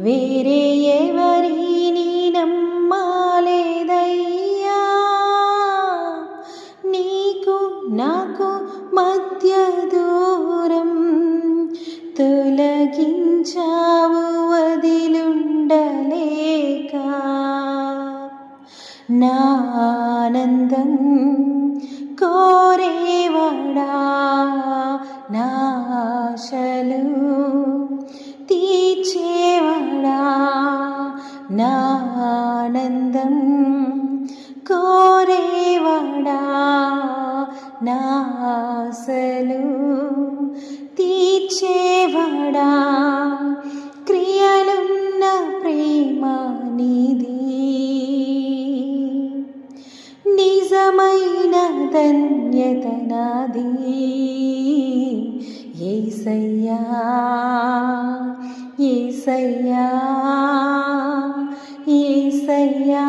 వేరే ఎవరిని నమ్మాలేదయ్యా? నీకు నాకు మధ్య దూరం తొలగించావు వదిలుండలేక. నా ఆనందం కోరేవాడా? నా ఆశలు నా ఆశలు తీర్చేవాడా? క్రియలున్న ప్రేమ నిధి నిజమైన ధన్యత నాది. ఏసయ్యా ఏసయ్యా ఏసయ్యా.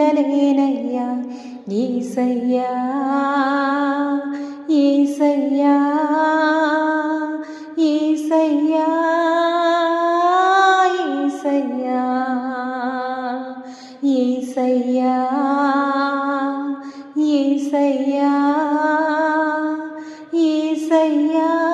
ఉండలేనయ్యా ఈసయ్యా ఈసయ్యా ఈసయ్యా ఈసయ్యా ఈసయ్యా ఈసయ్యా ఈసయ్యా.